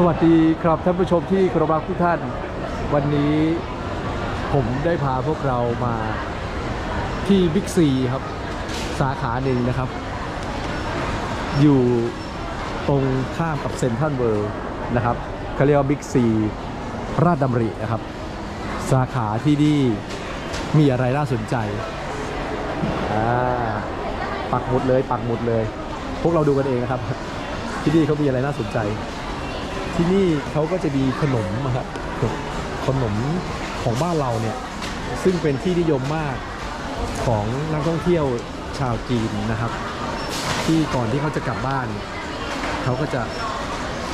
สวัสดีครับท่านผู้ชมที่เครพรักทุกท่าน วันนี้ผมได้พาพวกเรามาที่บิ๊กซีครับ สาขาหนึ่งนะครับ อยู่ตรงข้ามกับเซ็นทรัลเวิลด์นะครับเขาเรียกว่าบิ๊กซีราชดำรินะครับ สาขาที่นี่มีอะไรน่าสนใจปักหมุดเลยปักหมุดเลย พวกเราดูกันเองนะครับ ที่นี่เขามีอะไรน่าสนใจ ที่นี่เขาก็จะมีขนมอะครับขนมของบ้านเราเนี่ยซึ่งเป็นที่นิยมมากของนักท่องเที่ยวชาวจีนนะครับ ที่ก่อนที่เขาจะกลับบ้าน เขาก็จะ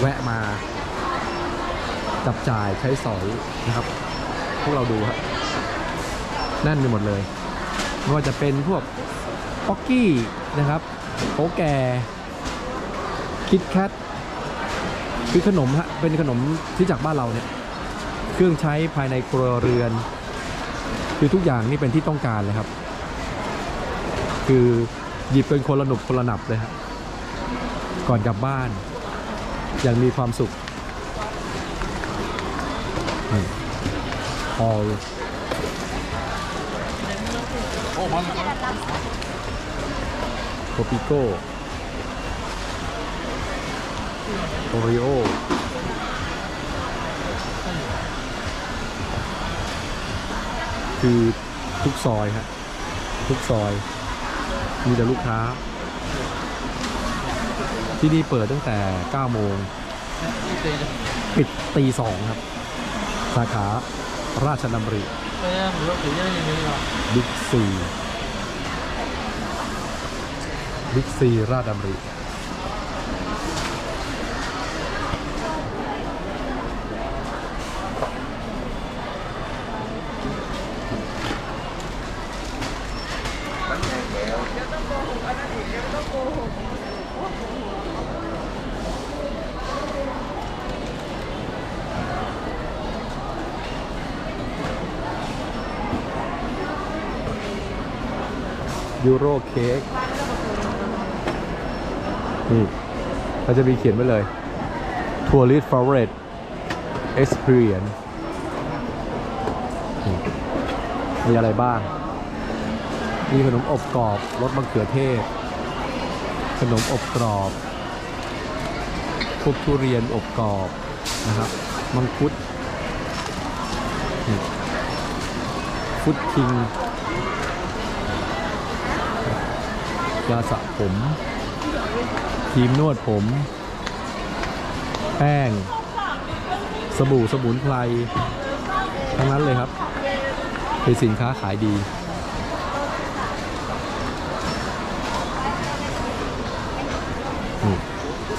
แวะมาจับจ่ายใช้สอยนะครับ พวกเราดูครับแน่นไปหมดเลยไม่ว่าจะเป็นพวกป๊อกกี้นะครับโป๊แกคิดแคท คือขนมฮะเป็นขนมที่จากบ้านเราเนี่ยเครื่องใช้ภายในครัวเรือน คือทุกอย่างนี่เป็นที่ต้องการเลยครับ คือหยิบเป็นคนละหนุบคนละหนับเลยครับก่อนกลับบ้าน อย่างมีความสุขออลโคปิโก้ โอริโอคือทุกซอยฮะทุกซอย มีแต่ลูกค้า ที่นี่เปิดตั้งแต่ 9 โมง ปิดตีสองครับ สาขาราชดำริบิ๊กซีบิ๊กซีราชดำริ ยูโรเค้กนี่เขาจะมีเขียนไว้เลยทัวริสฟ a เร t Experience นี่มีอะไรบ้าง มีขนมอบกรอบรสมะเขือเทศ ขนมอบกรอบพวกทุเรียนอบกรอบนะครับ มังคุดฟุตคิง ยาสระผมครีมนวดผม แป้ง สบู่สมุนไพรทั้งนั้นเลยครับ เป็นสินค้าขายดีนี่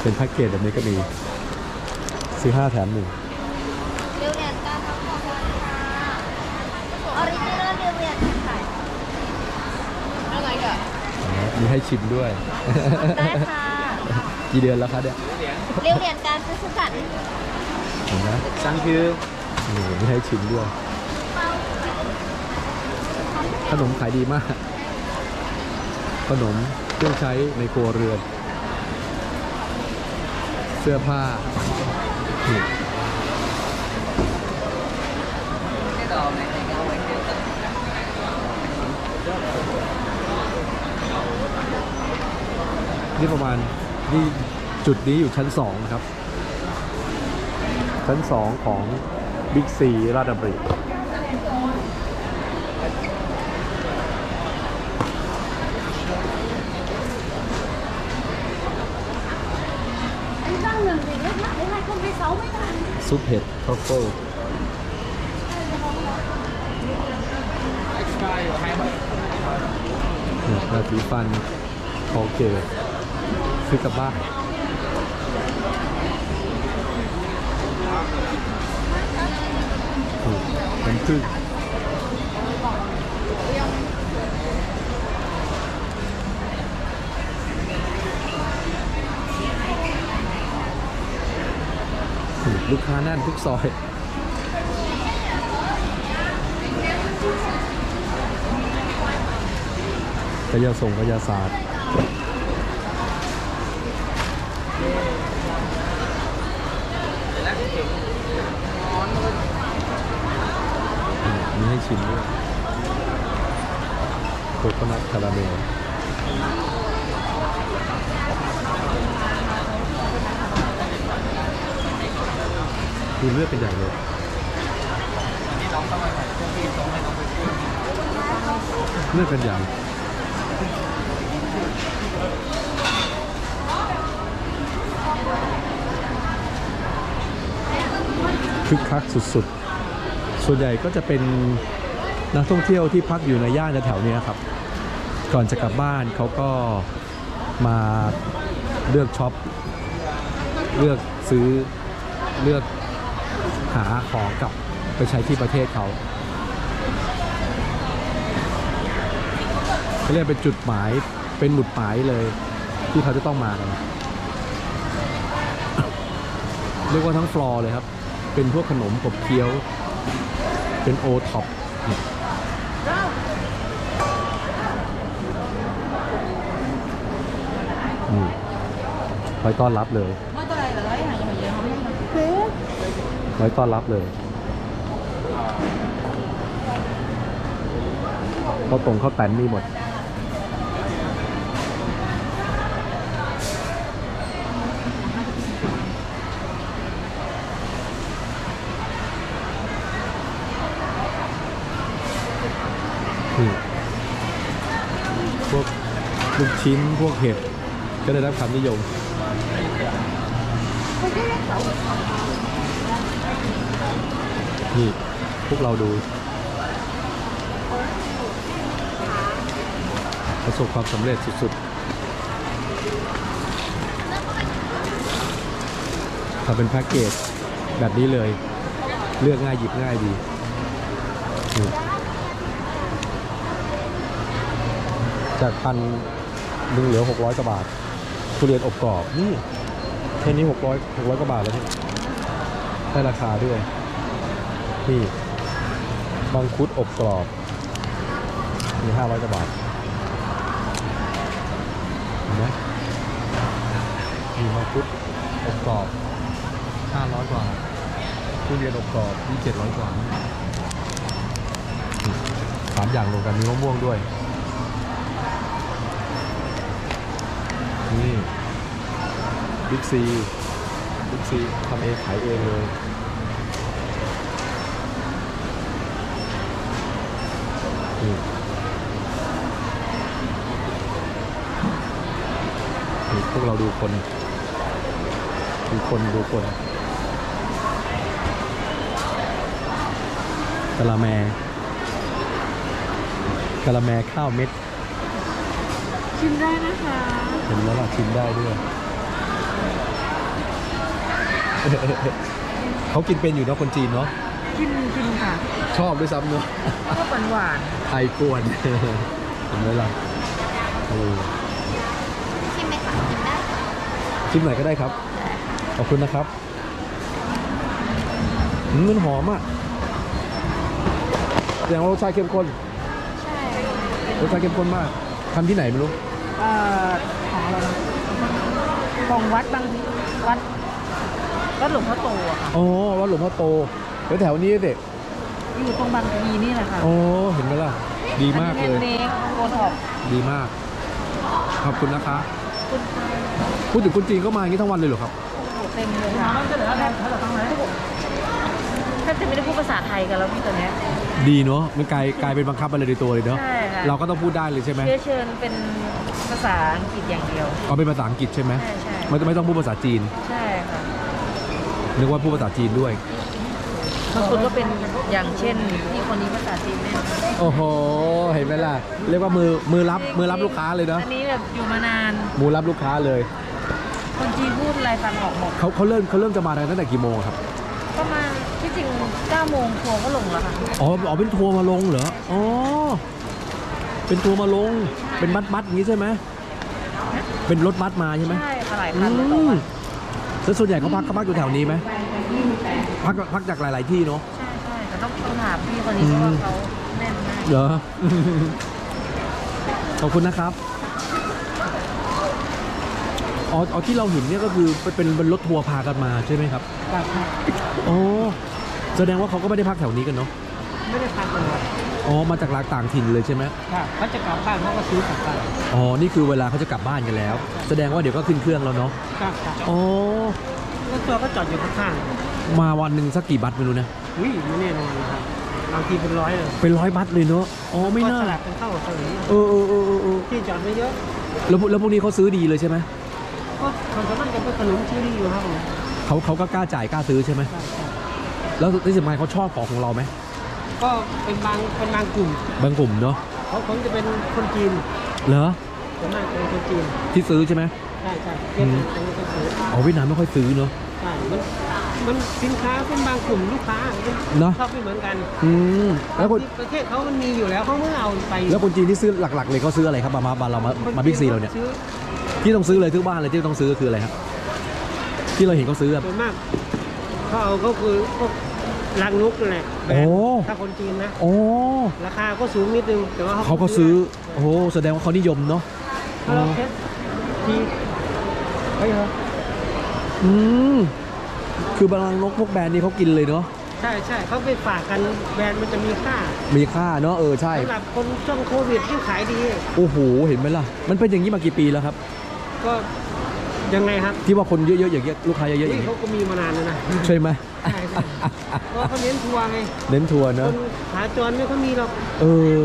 เป็นแพ็กเกจแบบนี้ก็มีซื้อ5แถมหนึ่งเรียวเหรียญกันทั้งหมดเลยค่ะออริจินอลเรียวเหรียญค่ะอะไรกัน มีให้ชิมด้วย ได้ค่ะกี่เดือนแล้วคะเนี่ยเรียวเหรียญการซื้อสัตว์เห็นไหม Thank you. นี่มีให้ชิมด้วย ขนมขายดีมาก ขนมเครื่องใช้ในครัวเรือน เสื้อผ้า นี่ประมาณนี่จุดนี้อยู่ชั้นสองนะครับ ชั้นสองของบิ๊กซีราชดำริซุปเห็ดทรัฟเฟิลนี่ยาสีฟันคอเกต ซื้อกลับบ้านนี่น้ำผึ้งลูกค้าแน่นทุกซอยกยาส่งกยาศาสตร์ อื มีให้ชิมด้วยโคโคนัทคาราเมลดูเลือดเป็นใหญ่เลยเลือดเป็นใหญ่ คึกคักสุดๆ ส่วนใหญ่ก็จะเป็นนักท่องเที่ยวที่พักอยู่ในย่านแถวเนี้ยครับ ก่อนจะกลับบ้านเขาก็มาเลือกช็อป เลือกซื้อเลือกหาของกลับไปใช้ที่ประเทศเขาเขาเรียกเป็นจุดหมายเป็นหมุดหมายเลยที่เขาจะต้องมากันเรียกว่าทั้งฟลอร์เลยครับ เป็นพวกขนมขบเคี้ยว เป็นโอท็อปนี่ไว้ต้อนรับเลยไว้ต้อนรับเลยเขาตรงเขาแตนมีหมด นี่พวกลูกชิ้นพวกเห็ดก็ได้รับความนิยมนี่พวกเราดู ประสบความสำเร็จสุดๆทำเป็นแพ็กเกจแบบนี้เลย เลือกง่ายหยิบง่ายดีนี่ จากพันหนึ่งเหลือหกร้อยกว่าบาททุเรียนอบกรอบนี่แค่นี้หกร้อยหกร้อยกว่าบาทแล้วนี่ได้ราคาด้วย นี่มังคุดอบกรอบมีห้าร้อยกว่าบาทเห็นไหมมีมังคุดอบกรอบห้าร้อยกว่าทุเรียนอบกรอบมีเจ็ดร้อยกว่าสามอย่างรวมกันมีมะม่วงด้วย นี่บิ๊กซีบิ๊กซีทำเองขายเองเลยนี่พวกเราดูคน ดูคนดูคนกะละแมกะละแมข้าวเม็ด ชิมได้นะคะเห็นแล้วล่ะชิมได้ด้วย เขากินเป็นอยู่เนาะคนจีนเนาะกินกินค่ะชอบด้วยซ้ำเนาะก็หวานหวานไทยกวนเห็นไหมล่ะเออชิมไหมคะชิมได้ชิมไหนอยก็ได้ครับขอบคุณนะครับอืมมันหอมอะแสดงว่ารสชาติเข้มข้นใช่รสชาติเข้มข้นมากทำที่ไหนไม่รู้ เอ่อของเราของวัดบางวัดวัดหลวงพ่อโตอะค่ะ อ๋อวัดหลวงพ่อโตแถวแถวๆนี้เด็กอยู่ตรงบางพีนี่แหละค่ะอ๋อเห็นไหมล่ะ ดีมากเลยเล็กโอท็อปดีมาก ขอบคุณนะคะคุณพูดถึงคนจีนก็มาอย่างนี้ทั้งวันเลยเหรอครับ เต็มเลยค่ะแทบแทบจะไม่ได้พูดภาษาไทยกันแล้วพี่ตอนเนี้ย ดีเนาะมันกลายกลายเป็นบังคับอะไรในตัวเลยเนาะใช่ค่ะ เราก็ต้องพูดได้เลยใช่ไหม เชื้อเชิญเป็น ภาษาอังกฤษอย่างเดียว เอาเป็นภาษาอังกฤษใช่ไหมใช่ใช่ไม่ไม่ต้องพูดภาษาจีน ใช่ค่ะนึกว่าพูดภาษาจีนด้วย บางคนก็เป็นอย่างเช่นที่คนนี้ภาษาจีนแน่โอ้โห เห็นไหมล่ะ เรียกว่ามือมือรับมือรับลูกค้าเลยเนาะ อันนี้แบบอยู่มานาน มือรับลูกค้าเลย คนจีนพูดอะไรฟังออกหมด เขาเขาเริ่มเขาเริ่มจะมาตั้งแต่กี่โมงครับ ประมาณที่จริง9โมงทัวร์ก็ลงแล้วค่ะ อ๋ออ๋อเป็นทัวร์มาลงเหรอ อ๋อ เป็นทัวร์มาลง เป็นบัสบัสอย่างนี้ใช่ไหมเป็นรถบัสมาใช่ไหมใช่ค่ะหลายอืคันเลยต่อมวันแล้วส่วนใหญ่เขาพักเขาพักอยู่แถวนี้ไหมพักพักจากหลาย ๆ ที่เนาะใช่ใช่แต่ต้องต้องถามพี่คนนี้เพราะว่าเขาแน่นมากเหรอขอบคุณนะครับออ๋ออ๋อที่เราเห็นเนี่ยก็คือเป็นเป็นรถทัวร์พากันมาใช่ไหมครับครับอ๋อแสดงว่าเขาก็ไม่ได้พักแถวนี้กันเนาะไม่ได้พักเลยครับ อ๋อ มาจากลากต่างถิ่นเลยใช่ไหมครับเขาจะกลับบ้านเขาก็ซื้อกลับบ้านอ๋อ นี่คือเวลาเขาจะกลับบ้านกันแล้ว แสดงว่าเดี๋ยวก็ขึ้นเครื่องแล้วเนาะครับครับอ๋อรถตัวก็จอดอยู่ข้างมาวันหนึ่งสักกี่บัตไม่รู้นะ ๆอุ้ยไม่แน่นอนนะครับบางทีเป็นร้อยเลยเป็นร้อยบัตเลยเนาะ อ๋อ ไม่น่าก็สลับกันเข้าสลับเออเออเออเออเออที่จอดไม่เยอะ แล้วพวกแล้วพวกนี้เขาซื้อดีเลยใช่ไหมก็คนสามารถจะเป็นขนมชื่อดีอยู่ครับผมเขาเขาก็กล้าจ่ายกล้าซื้อใช่ไหมครับครับแล้วที่สำคัญเขาชอบของของเราไหม ก็เป็นบางเป็นบางกลุ่มบางกลุ่มเนาะเขาคงจะเป็นคนจีนเหรอส่วนมากเป็นคนจีนที่ซื้อใช่ไหมใช่ใช่เวียดนามเป็นคนซื้ออ๋อเวียดนามไม่ค่อยซื้อเนาะใช่มันมันสินค้าเป็นบางกลุ่มลูกค้าเนอะชอบไม่เหมือนกันอืมแล้วคนที่ประเทศเขามันมีอยู่แล้วเขาไม่เอาไป แล้วคนจีนที่ซื้อหลักๆ เลยเขาซื้ออะไรครับมามาบ้านเรามามาบิ๊กซีเราเนี่ยซื้อที่ต้องซื้อเลยทุกบ้านเลยที่ต้องซื้อคืออะไรครับที่เราเห็นเขาซื้ออะส่วนมากเขาเอาก็คือพวก รังนกนั่นแหละแบรนด์โอ้ ถ้าคนจีนนะ โอ้ราคาก็สูงนิดนึง แต่ว่าเขาก็ซื้อ โอ้โหแสดงว่าเขานิยมเนาะ ถ้าเราเทสทีเฮ้ยเหรออืม คือบางนกพวกแบรนด์นี้เขากินเลยเนาะ ใช่ใช่เขาไปฝากกันแบรนด์มันจะมีค่ามีค่าเนาะ เออ ใช่ สำหรับคนช่วงโควิดยิ่งขายดี โอ้โห เห็นไหมล่ะ มันเป็นอย่างนี้มากี่ปีแล้วครับ ก็ยังไงครับที่ว่าคนเยอะๆอย่างเงี้ย ลูกค้าเยอะๆอย่างนี่เงี้ย เขาก็มีมานานแล้วนะ ใช่ไหม ใช่ใช่เพราะเขาเน้นทัวร์ไงเน้นทัวร์คเนาะนขาจรไม่เขามีหรอกเออ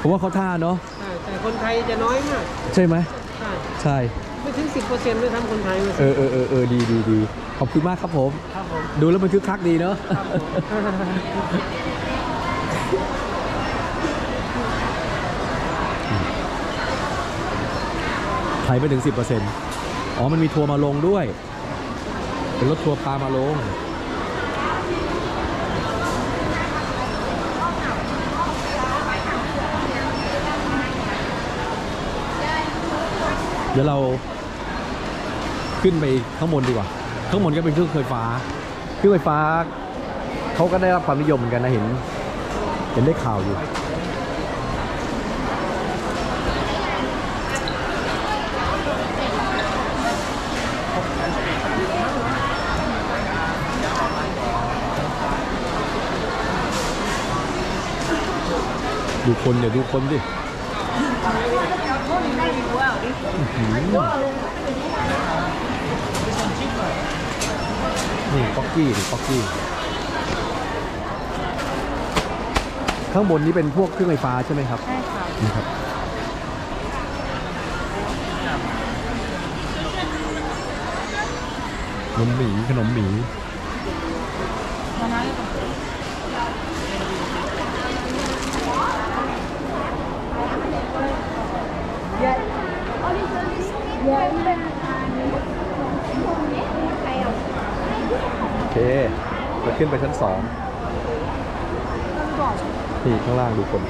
ผมว่าเขาท่าเนาะใช่แต่คนไทยจะน้อยมากใช่ไหมใช่ใช่ไม่ถึงสิบเปอร์เซ็นต์ด้วยทำคนไทยมาเออเออเออเออดีดีดีขอบคุณมากครับผม ครับผม ดูแล้วมันคึกคักดีเนาะครับผมไทยไม่ถึง 10%อ๋อ มันมีทัวร์มาลงด้วย เป็นรถทัวร์พามาลง เดี๋ยวเราขึ้นไปข้างบนดีกว่า ข้างบนก็เป็นเครื่องไฟฟ้า เครื่องไฟฟ้าเขาก็ได้รับความนิยมเหมือนกันนะเห็น เห็นได้ข่าวอยู่ ดูคนเดี๋ยวดูคนดิ นี่ป๊อกกี้ดิป๊อกกี้ ข้างบนนี้เป็นพวกเครื่องไฟฟ้าใช่ไหมครับ ใช่ค่ะนี่ครับขนมหมีขนมหมีโอเคเรา ขึ้นไปชั้นสองนี่ข้างล่างดูคน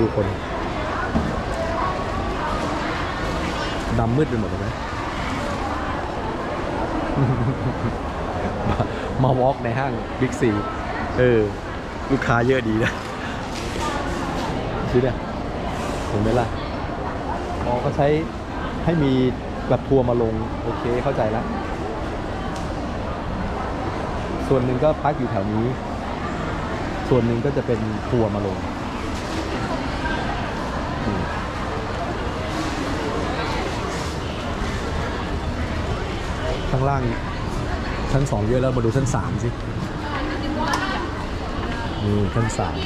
ดูคนดำมืดไปหมดเลยไหมมาวอล์กในห้างบิ๊กซีเออ ลูกค้าเยอะดีนะชี้เนี่ยเห็นไหมล่ะอ๋อก็ใช้ให้มีแบบทัวร์มาลง โอเคเข้าใจแล้ว ส่วนหนึ่งก็พักอยู่แถวนี้ ส่วนหนึ่งก็จะเป็นทัวร์มาลงข้างล่างชั้นสองเยอะแล้วมาดูชั้นสามสินี่ชั้นสาม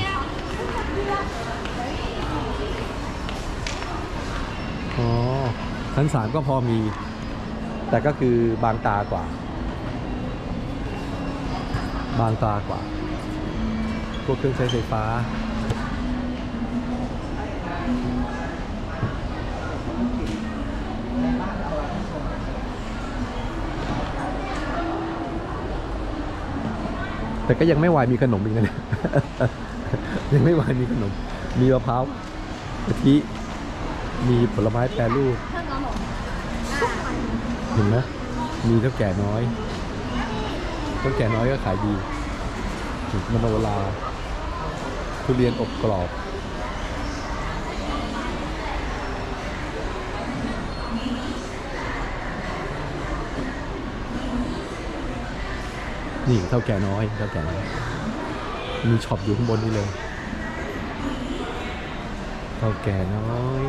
อ๋อชั้นสามก็พอมี แต่ก็คือบางตากว่า บางตากว่า พวกเครื่องใช้ไฟฟ้า แต่ก็ยังไม่วายมีขนมอีกนะเนี่ยยังไม่วายมีขนม มีมะพร้าวกะทิมีผลไม้แปรรูปเห็นไหมมีเท่าแก่น้อย คนแก่น้อยก็ขายดีมโนลาทุเรียนอบกรอบนี่เท่าแก่น้อยเท่าแก่น้อยมีช็อปอยู่ข้างบนนี่เลยเท่าแก่น้อย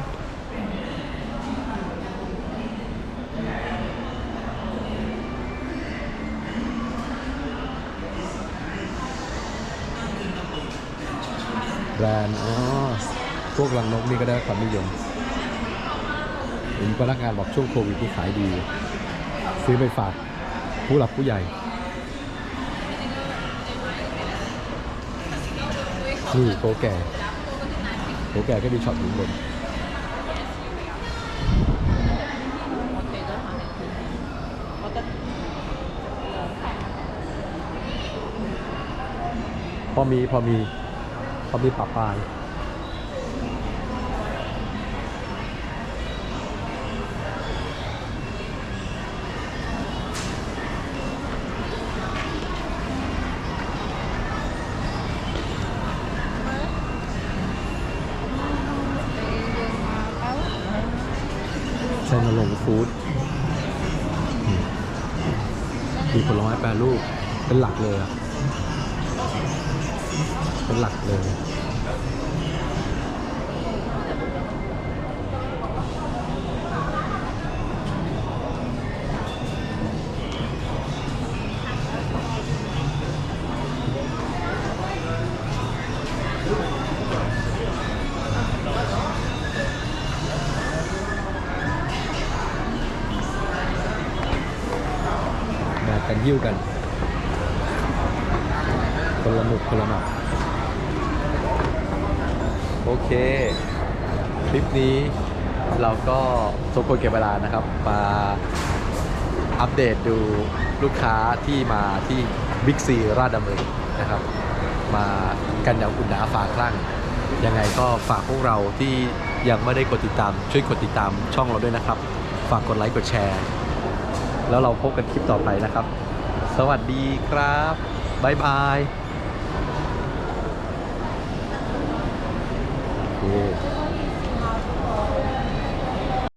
รนด์อ๋อพวกรังนกนี่ก็ได้ความนิยมเห็นพนักงานบอกช่วงโควิดนี่ขายดี ซื้อไปฝากผู้หลักผู้ใหญ่นี่โกแก่โกแก่ก็มีช็อตอยู่บนพอมี พอมี พอมีปรับปลาย วกัน คนละหนุกคนละหนักโอเค คลิปนี้เราก็สมควรเก็บเวลานะครับ มาอัปเดตดูลูกค้าที่มาที่บิ๊กซีราชดำเนินนะครับ มากันอย่างอุ่นหนาฝาคลั่ง ยังไงก็ฝากพวกเราที่ยังไม่ได้กดติดตาม ช่วยกดติดตามช่องเราด้วยนะครับ ฝากกดไลค์กดแชร์ แล้วเราพบกันคลิปต่อไปนะครับ สวัสดีครับ บ๊ายบาย